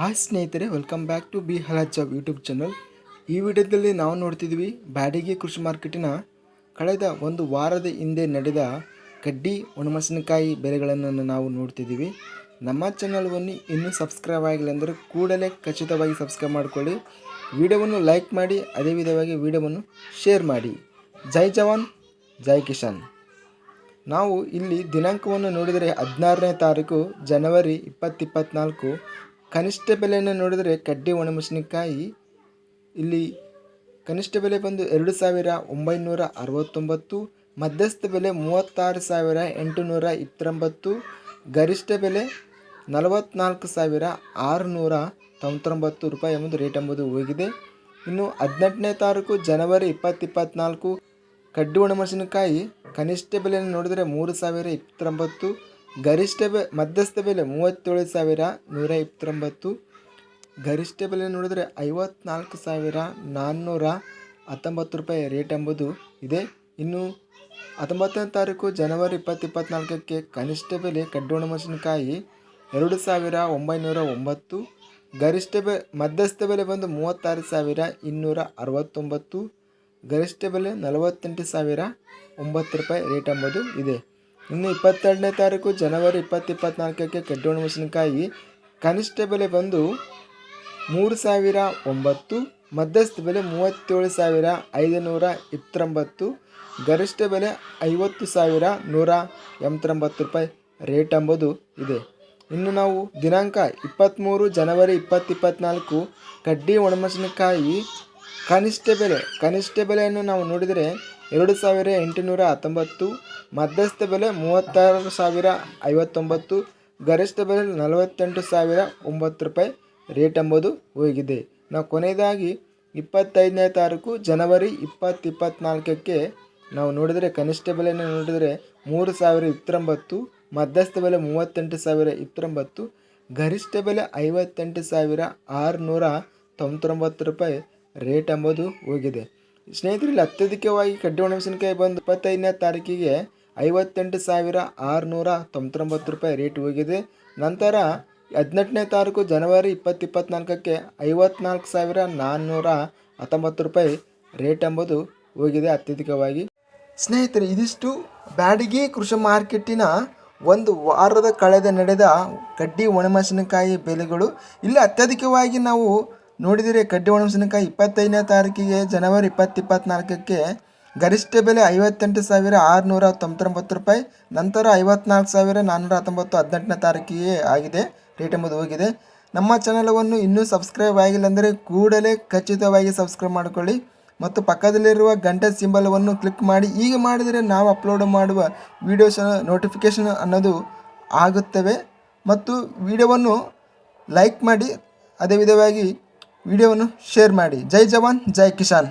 Hi ಸ್ನೇಹಿತರೆ welcome back to B job YouTube channel ಈ ವಿಡಿಯೋದಲ್ಲಿ ನಾವು ನೋಡ್ತಿದ್ವಿ ಬ್ಯಾಡಗಿ ಕೃಷಿ ಮಾರ್ಕೆಟಿನ ಕಳೆದ ಒಂದು ವಾರದ ಹಿಂದೆ ನಡೆದ ಕಡ್ಡಿ, ಒಣಮೆಣಸಿನಕಾಯಿ ಬೆಲೆಗಳನ್ನು ನಾವು ನೋಡ್ತಿದ್ದೀವಿ ನಮ್ಮ ಚಾನಲ್ವನ್ನು ಇನ್ನೂ ಸಬ್ಸ್ಕ್ರೈಬ್ ಆಗಿಲ್ಲ ಅಂದರೆ ಕೂಡಲೇ ಖಚಿತವಾಗಿ ಸಬ್ಸ್ಕ್ರೈಬ್ ಮಾಡಿಕೊಳ್ಳಿ. ವಿಡಿಯೋವನ್ನು ಲೈಕ್ ಮಾಡಿ, ಅದೇ ವಿಧವಾಗಿ ವಿಡಿಯೋವನ್ನು ಶೇರ್ ಮಾಡಿ. ಜೈ ಜವಾನ್, ಜೈ ಕಿಶನ್ ನಾವು ಇಲ್ಲಿ ದಿನಾಂಕವನ್ನು ನೋಡಿದರೆ ಹದಿನಾರನೇ ತಾರೀಕು, ಜನವರಿ ಇಪ್ಪತ್ತಿಪ್ಪತ್ನಾಲ್ಕು ಕನಿಷ್ಠ ಬೆಲೆಯನ್ನು ನೋಡಿದರೆ ಕಡ್ಡಿ ಒಣಮೆಣಸಿನಕಾಯಿ ಇಲ್ಲಿ ಕನಿಷ್ಠ ಬೆಲೆ ಬಂದು ಎರಡು ಸಾವಿರ ಒಂಬೈನೂರ ಅರವತ್ತೊಂಬತ್ತು, ಮಧ್ಯಸ್ಥ ಬೆಲೆ ಮೂವತ್ತಾರು ಸಾವಿರ ಎಂಟುನೂರ ಇಪ್ಪತ್ತೊಂಬತ್ತು, ಗರಿಷ್ಠ ಬೆಲೆ ನಲವತ್ನಾಲ್ಕು ಸಾವಿರ ಆರುನೂರ ತೊಂಬತ್ತೊಂಬತ್ತು ರೂಪಾಯಿ ಎಂಬುದು ರೇಟ್ ಎಂಬುದು ಹೋಗಿದೆ. ಇನ್ನು ಹದಿನೆಂಟನೇ ತಾರೀಕು ಜನವರಿ ಇಪ್ಪತ್ತಿಪ್ಪತ್ನಾಲ್ಕು, ಕಡ್ಡಿ ಒಣಮೆಣಸಿನಕಾಯಿ ಕನಿಷ್ಠ ಬೆಲೆಯನ್ನು ನೋಡಿದರೆ ಮೂರು ಸಾವಿರ ಇಪ್ಪತ್ತೊಂಬತ್ತು ಗರಿಷ್ಠ ಬೆ ಮಧ್ಯಸ್ಥ ಬೆಲೆ ಮೂವತ್ತೇಳು ಸಾವಿರ ನೂರ ಇಪ್ಪತ್ತೊಂಬತ್ತು. ಗರಿಷ್ಠ ಬೆಲೆ ನೋಡಿದರೆ ಐವತ್ನಾಲ್ಕು ಸಾವಿರ ನಾನ್ನೂರ ಹತ್ತೊಂಬತ್ತು ರೂಪಾಯಿ ರೇಟ್ ಎಂಬುದು ಇದೆ. ಇನ್ನು ಹತ್ತೊಂಬತ್ತನೇ ತಾರೀಕು ಜನವರಿ ಇಪ್ಪತ್ತಿಪ್ಪತ್ನಾಲ್ಕಕ್ಕೆ ಕನಿಷ್ಠ ಬೆಲೆ ಕಡ್ಡೋಣ ಮೆಣಸಿನಕಾಯಿ ಎರಡು ಸಾವಿರ ಒಂಬೈನೂರ ಒಂಬತ್ತು. ಗರಿಷ್ಠ ಬೆ, ಮಧ್ಯಸ್ಥ ಬೆಲೆ ಬಂದು ಮೂವತ್ತಾರು ಸಾವಿರ ಇನ್ನೂರ ಅರವತ್ತೊಂಬತ್ತು. ಗರಿಷ್ಠ ಬೆಲೆ ನಲವತ್ತೆಂಟು ಸಾವಿರ ಒಂಬತ್ತು ರೂಪಾಯಿ ರೇಟ್ ಎಂಬುದು ಇದೆ. ಇನ್ನು ಇಪ್ಪತ್ತೆರಡನೇ ತಾರೀಕು ಜನವರಿ ಇಪ್ಪತ್ತಿಪ್ಪತ್ನಾಲ್ಕಕ್ಕೆ ಕಡ್ಡಿ ಮೆಣಸಿನಕಾಯಿ ಕನಿಷ್ಠ ಬೆಲೆ ಬಂದು ಮೂರು ಸಾವಿರ ಒಂಬತ್ತು, ಮಧ್ಯಸ್ಥ ಬೆಲೆ ಮೂವತ್ತೇಳು ಸಾವಿರ ಐದುನೂರ ಇಪ್ಪತ್ತೊಂಬತ್ತು, ಗರಿಷ್ಠ ಬೆಲೆ ಐವತ್ತು ಸಾವಿರ ನೂರ ಎಂಬತ್ತೊಂಬತ್ತು ರೂಪಾಯಿ ರೇಟ್ ಎಂಬುದು ಇದೆ. ಇನ್ನು ನಾವು ದಿನಾಂಕ ಇಪ್ಪತ್ತ್ಮೂರು ಜನವರಿ ಇಪ್ಪತ್ತಿಪ್ಪತ್ನಾಲ್ಕು ಕಡ್ಡಿ ಒಣಮೆಣಸಿನಕಾಯಿ ಕನಿಷ್ಠ ಬೆಲೆ, ಕನಿಷ್ಠ ಬೆಲೆಯನ್ನು ನಾವು ನೋಡಿದರೆ ಎರಡು ಸಾವಿರ ಎಂಟುನೂರ ಹತ್ತೊಂಬತ್ತು, ಮಧ್ಯಸ್ಥ ಬೆಲೆ ಮೂವತ್ತಾರು ಸಾವಿರ ಐವತ್ತೊಂಬತ್ತು, ಗರಿಷ್ಠ ಬೆಲೆ ನಲವತ್ತೆಂಟು ಸಾವಿರ ಒಂಬತ್ತು ರೂಪಾಯಿ. ರೇಟ್ ಎಂಬುದು ಹೋಗಿದೆ. ನಾವು ಕೊನೆಯದಾಗಿ ಇಪ್ಪತ್ತೈದನೇ ತಾರೀಕು, ಜನವರಿ ಇಪ್ಪತ್ತು ಇಪ್ಪತ್ತ್ನಾಲ್ಕಕ್ಕೆ ನಾವು ನೋಡಿದರೆ, ಕನಿಷ್ಠ ಬೆಲೆಯನ್ನು ನೋಡಿದರೆ ಮೂರು ಸಾವಿರ ಇಪ್ಪತ್ತೊಂಬತ್ತು, ಮಧ್ಯಸ್ಥ ಬೆಲೆ ಮೂವತ್ತೆಂಟು ಸಾವಿರ ಇಪ್ಪತ್ತೊಂಬತ್ತು, ಗರಿಷ್ಠ ಬೆಲೆ ಐವತ್ತೆಂಟು ಸಾವಿರ ಆರುನೂರ ತೊಂಬತ್ತೊಂಬತ್ತು ರೂಪಾಯಿ. ರೇಟ್ ಎಂಬುದು ಹೋಗಿದೆ. ಸ್ನೇಹಿತರಲ್ಲಿ ಅತ್ಯಧಿಕವಾಗಿ ಕಡ್ಡಿ ಒಣಮೆಣಸಿನಕಾಯಿ ಬಂದು ಇಪ್ಪತ್ತೈದನೇ ತಾರೀಕಿಗೆ ಐವತ್ತೆಂಟು ಸಾವಿರ ಆರುನೂರ ತೊಂಬತ್ತೊಂಬತ್ತು ರೂಪಾಯಿ ರೇಟ್ ಹೋಗಿದೆ. ನಂತರ ಹದಿನೆಂಟನೇ ತಾರೀಕು ಜನವರಿ ಇಪ್ಪತ್ತು ಇಪ್ಪತ್ತ್ನಾಲ್ಕಕ್ಕೆ ಐವತ್ನಾಲ್ಕು ಸಾವಿರ ನಾನ್ನೂರ ಹತ್ತೊಂಬತ್ತು ರೂಪಾಯಿ ರೇಟ್ ಎಂಬುದು ಹೋಗಿದೆ ಅತ್ಯಧಿಕವಾಗಿ. ಸ್ನೇಹಿತರೆ, ಇದಿಷ್ಟು ಬ್ಯಾಡಗಿ ಕೃಷಿ ಮಾರ್ಕೆಟಿನ ಒಂದು ವಾರದ ಕಳೆದ ನಡೆದ ಕಡ್ಡಿ ಒಣಮೆಣಸಿನಕಾಯಿ ಬೆಲೆಗಳು. ಇಲ್ಲಿ ಅತ್ಯಧಿಕವಾಗಿ ನಾವು ನೋಡಿದರೆ ಕಡ್ಡಿ ಒಣಮೆಣಸಿನಕಾಯಿ ಇಪ್ಪತ್ತೈದನೇ ತಾರೀಕಿಗೆ ಜನವರಿ ಇಪ್ಪತ್ತು ಇಪ್ಪತ್ತ್ನಾಲ್ಕಕ್ಕೆ ಗರಿಷ್ಠ ಬೆಲೆ ಐವತ್ತೆಂಟು ಸಾವಿರ ಆರುನೂರ ತೊಂಬತ್ತೊಂಬತ್ತು ರೂಪಾಯಿ, ನಂತರ ಐವತ್ನಾಲ್ಕು ಸಾವಿರ ನಾನ್ನೂರ ಹತ್ತೊಂಬತ್ತು ಹದಿನೆಂಟನೇ ತಾರೀಕಿಗೆ ಆಗಿದೆ. ರೇಟ್ ಎಂಬುದು ಹೋಗಿದೆ. ನಮ್ಮ ಚಾನಲವನ್ನು ಇನ್ನೂ ಸಬ್ಸ್ಕ್ರೈಬ್ ಆಗಿಲ್ಲ ಅಂದರೆ ಕೂಡಲೇ ಖಚಿತವಾಗಿ ಸಬ್ಸ್ಕ್ರೈಬ್ ಮಾಡಿಕೊಳ್ಳಿ ಮತ್ತು ಪಕ್ಕದಲ್ಲಿರುವ ಗಂಟೆ ಸಿಂಬಲವನ್ನು ಕ್ಲಿಕ್ ಮಾಡಿ. ಈಗ ಮಾಡಿದರೆ ನಾವು ಅಪ್ಲೋಡ್ ಮಾಡುವ ವೀಡಿಯೋಸ್ ನೋಟಿಫಿಕೇಷನ್ ಅನ್ನೋದು ಆಗುತ್ತವೆ. ಮತ್ತು ವಿಡಿಯೋವನ್ನು ಲೈಕ್ ಮಾಡಿ, ಅದೇ ವಿಧವಾಗಿ ವಿಡಿಯೋವನ್ನು ಶೇರ್ ಮಾಡಿ. ಜೈ ಜವಾನ್ ಜೈ ಕಿಸಾನ್.